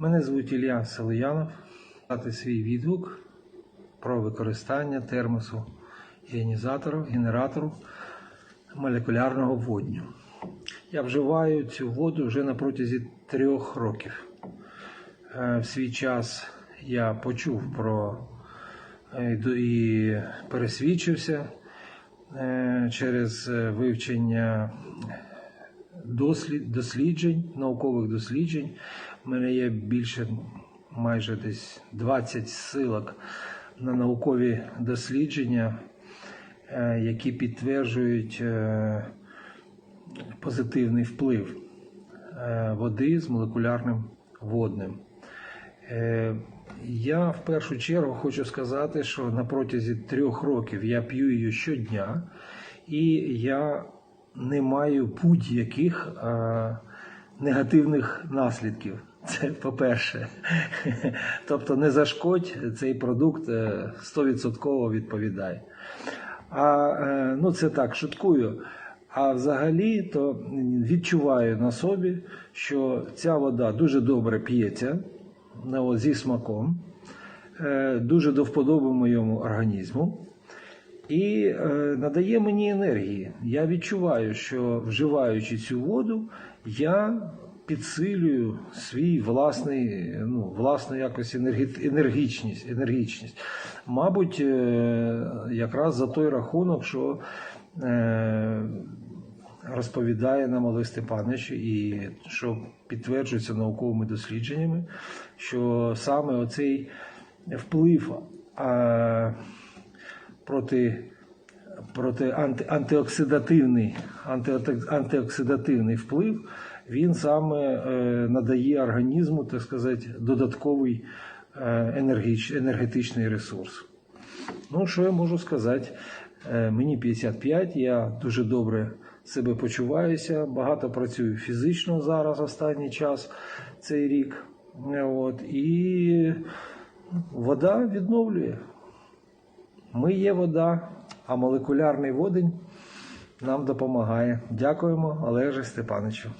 Мене звуть Ілля Селиянов. Дати свій відгук про використання термосу іонізатору, генератору молекулярного водню. Я вживаю цю воду вже на протязі трьох років. Е, В свій час я почув про е, і пересвідчився е, через вивчення дослід, досліджень, наукових досліджень. У мене є більше майже десь 20 ссилок на наукові дослідження, е, які підтверджують е, позитивний вплив е, води з молекулярним водним. Я в першу чергу хочу сказати, що на протязі трьох років я п'ю її щодня, і я не маю будь-яких негативних наслідків. Це по-перше. Тобто не зашкодь цей продукт е, 100% відповідає. А е, ну це так, шуткую. А взагалі то відчуваю на собі, що ця вода дуже добре п'ється зі смаком, е, дуже до вподоби моєму організму і е, надає мені енергії. Я відчуваю, що вживаючи цю воду, я підсилюю свій власний, ну, власну якось енергі- енергічність, енергічність. Мабуть, е, якраз за той рахунок, що е, розповідає нам Олег Степанович, і що підтверджується науковими дослідженнями, що саме оцей вплив проти, проти анти, антиоксидативний, анти, антиоксидативний вплив, він саме е, надає організму, так сказати, додатковий е, енергетичний ресурс. Ну, що я можу сказати? Е, Мені 55, я дуже добре себе почуваюся, багато працюю фізично зараз останній час, цей рік. От, і вода відновлює. Ми є вода, а молекулярний водень нам допомагає. Дякуємо, Олеже Степановичу.